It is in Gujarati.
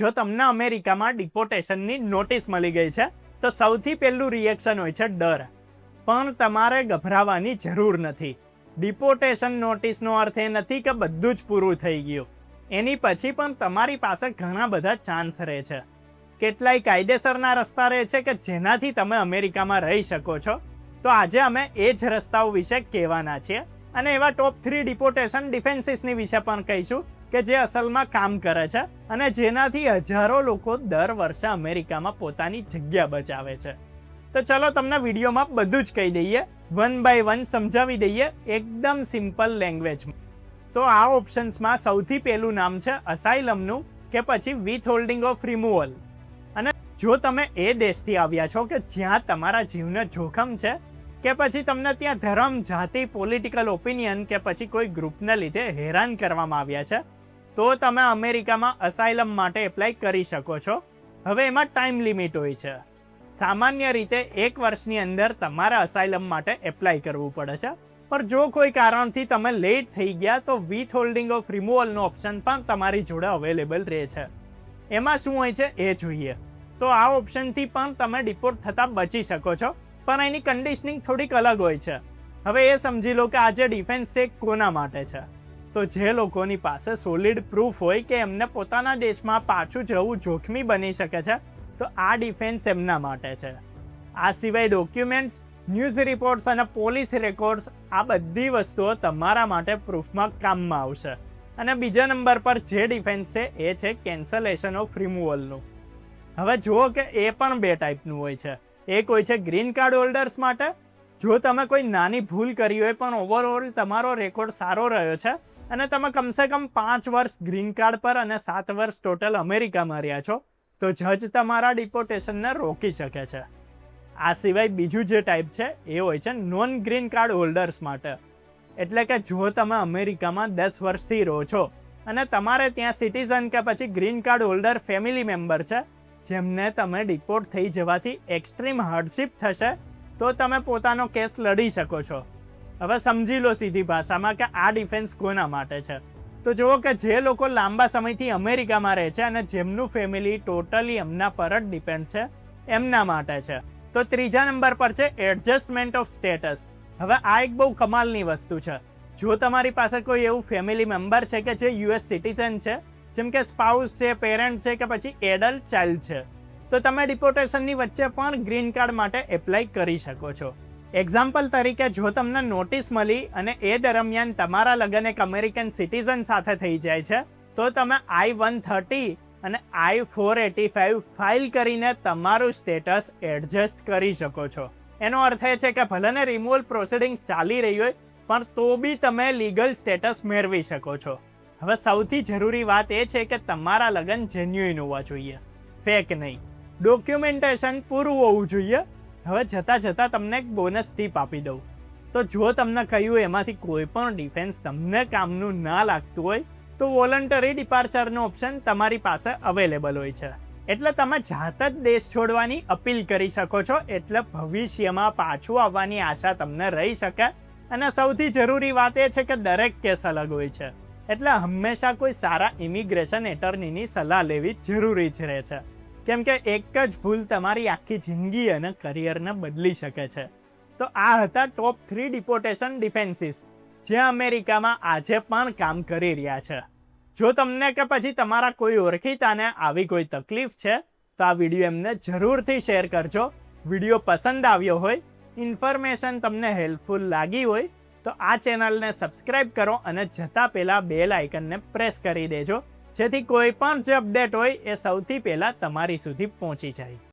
જો તમને અમેરિકામાં ડિપોટેશનની નોટિસ મળી ગઈ છે, તો સૌથી પહેલું રિએક્શન હોય છે ડર. પણ તમારે ગભરાવાની જરૂર નથી. ડિપોટેશન નોટિસનો અર્થ એ નથી કે બધું જ પૂરું થઈ ગયું. એની પછી પણ તમારી પાસે ઘણા બધા ચાન્સ રહે છે. કેટલાય કાયદેસરના રસ્તા રહે છે કે જેનાથી તમે અમેરિકામાં રહી શકો છો. તો આજે અમે એ જ રસ્તાઓ વિશે કહેવાના છીએ. અને એવા ટોપ થ્રી ડિપોટેશન ડિફેન્સીસની વિશે પણ કહીશું. કે જે અસલમાં કામ કરે છે અને જેનાથી હજારો લોકો દર વર્ષે અમેરિકામાં પોતાની જગ્યા બચાવે છે. તો ચલો તમને વિડીયોમાં બધું જ કહી દઈએ. વન બાય વન સમજાવી દઈએ એકદમ સિમ્પલ લેંગ્વેજમાં તો આ ઓપ્શન્સમાં સૌથી પહેલું નામ છે અસાઇલમનું કે પછી વિથ હોલ્ડિંગ ઓફ રિમુવલ અને જો તમે એ દેશથી આવ્યા છો કે જ્યાં તમારા જીવને જોખમ છે, કે પછી તમને ત્યાં ધર્મ, જાતિ પોલિટિકલ ઓપિનિયન કે પછી કોઈ ગ્રુપને લીધે હેરાન કરવામાં આવ્યા છે તો તમે અમેરિકામાં અસાઇલમ માટે એપ્લાય કરી શકો છો. હવે એમાં ટાઈમ લિમિટ હોય છે. સામાન્ય રીતે એક વર્ષની અંદર તમારે અસાઇલમ માટે એપ્લાય કરવું પડે છે. પણ જો કોઈ કારણથી તમે લેટ થઈ ગયા, તો વિથ હોલ્ડિંગ ઓફ રિમુવલનો ઓપ્શન પણ તમારી જોડે અવેલેબલ રહે છે. એમાં શું હોય છે? એ જોઈએ. તો આ ઓપ્શનથી પણ તમે ડિપોર્ટ થતાં બચી શકો છો. પણ એની કન્ડિશનિંગ થોડીક અલગ હોય છે. હવે એ સમજી લો કે આજે ડિફેન્સ છે કોના માટે છે? તો જે લોકોની પાસે સોલિડ પ્રૂફ હોય કે એમને પોતાના દેશમાં પાછું જવું જોખમી બની શકે છે, તો આ ડિફેન્સ એમના માટે છે. આ સિવાય ડોક્યુમેન્ટ્સ ન્યૂઝ રિપોર્ટ્સ અને પોલીસ રેકોર્ડ્સ આ બધી વસ્તુઓ તમારા માટે પ્રૂફમાં કામમાં આવશે. અને બીજા નંબર પર જે ડિફેન્સ છે, એ છે કેન્સલેશન ઓફ રિમુવલનું હવે જુઓ કે એ પણ બે ટાઈપનું હોય છે. એક હોય છે ગ્રીન કાર્ડ હોલ્ડર્સ માટે. જો તમે કોઈ નાની ભૂલ કરી હોય પણ ઓવરઓલ તમારો રેકોર્ડ સારો રહ્યો છે અને તમે કમસે કમ પાંચ વર્ષ ગ્રીન કાર્ડ પર અને સાત વર્ષ ટોટલ અમેરિકામાં રહ્યા છો, તો જજ તમારા ડિપોટેશનને રોકી શકે છે. આ સિવાય બીજું જે ટાઈપ છે, એ હોય છે નોન ગ્રીન કાર્ડ હોલ્ડર્સ માટે. એટલે કે જો તમે અમેરિકામાં દસ વર્ષથી રહો છો અને તમારે ત્યાં સિટીઝન કે પછી green card holder family member છે, જેમને તમે ડિપોર્ટ થઈ જવાથી એક્સ્ટ્રીમ હાર્ડશિપ થશે, તો તમે પોતાનો કેસ લડી શકો છો. હવે સમજી લો સીધી ભાષામાં કે આ ડિફેન્સ કોના માટે છે. તો જુઓ કે જે લોકો લાંબા સમયથી અમેરિકામાં રહે છે અને જેમનું ફેમિલી ટોટલી એમના પર જ ડિપેન્ડ છે, એમના માટે છે. તો ત્રીજા નંબર પર છે એડજસ્ટમેન્ટ ઓફ સ્ટેટસ. હવે આ એક બહુ કમાલની વસ્તુ છે. જો તમારી પાસે કોઈ એવું ફેમિલી મેમ્બર છે કે જે યુએસ સિટીઝન છે, જેમ કે સ્પાઉસ છે, પેરેન્ટ છે કે પછી એડલ્ટ ચાઇલ્ડ છે, તો તમે ડિપોટેશનની વચ્ચે પણ ગ્રીન કાર્ડ માટે એપ્લાય કરી શકો છો. એક્ઝામ્પલ તરીકે જો તમને નોટિસ મળી અને એ દરમિયાન તમારા લગ્ન એક અમેરિકન સિટીઝન સાથે થઈ જાય છે, તો તમે આઈ વન થર્ટી અને I four eighty five file કરીને તમારું સ્ટેટસ એડજસ્ટ કરી શકો છો. એનો અર્થ એ છે કે ભલેને રિમૂવલ પ્રોસિડિંગ્સ ચાલી રહી હોય, પણ તો બી તમે લીગલ સ્ટેટસ મેળવી શકો છો. હવે સૌથી જરૂરી વાત એ છે કે તમારા લગ્ન જેન્યુઇન હોવા જોઈએ. ફેક નહીં. ડોક્યુમેન્ટેશન પૂરું હોવું જોઈએ. હવે જતાં જતાં તમને એક બોનસ ટીપ આપી દઉં. તો જો તમને કહ્યું એમાંથી કોઈ પણ ડિફેન્સ તમને કામનું ના લાગતું હોય, તો વોલન્ટરી ડિપાર્ચરનો ઓપ્શન તમારી પાસે અવેલેબલ હોય છે. એટલે તમે જાત જ દેશ છોડવાની અપીલ કરી શકો છો, એટલે ભવિષ્યમાં પાછું આવવાની આશા તમને રહી શકે. અને સૌથી જરૂરી વાત એ છે કે દરેક કેસ અલગ હોય છે. એટલે હંમેશા કોઈ સારા ઇમિગ્રેશન એટર્નીની સલાહ લેવી જરૂરી જ રહે છે. કેમ કે એક જ ભૂલ તમારી આખી જિંદગી અને કરિયરને બદલી શકે છે. તો આ હતા ટોપ થ્રી ડિપોટેશન ડિફેન્સીસ જે અમેરિકામાં આજે પણ કામ કરી રહ્યા છે. જો તમને કે પછી તમારા કોઈ ઓળખીતાને આવી કોઈ તકલીફ છે, તો આ વીડિયો એમને જરૂરથી શેર કરજો. વીડિયો પસંદ આવ્યો હોય ઇન્ફોર્મેશન તમને હેલ્પફુલ લાગી હોય, તો આ ચેનલને સબસ્ક્રાઇબ કરો અને જતાં પહેલાં બેલ આઇકનને પ્રેસ કરી દેજો. જેથી કોઈ પણ જે અપડેટ હોય એ સૌથી પહેલાં તમારી સુધી પહોંચી જાય.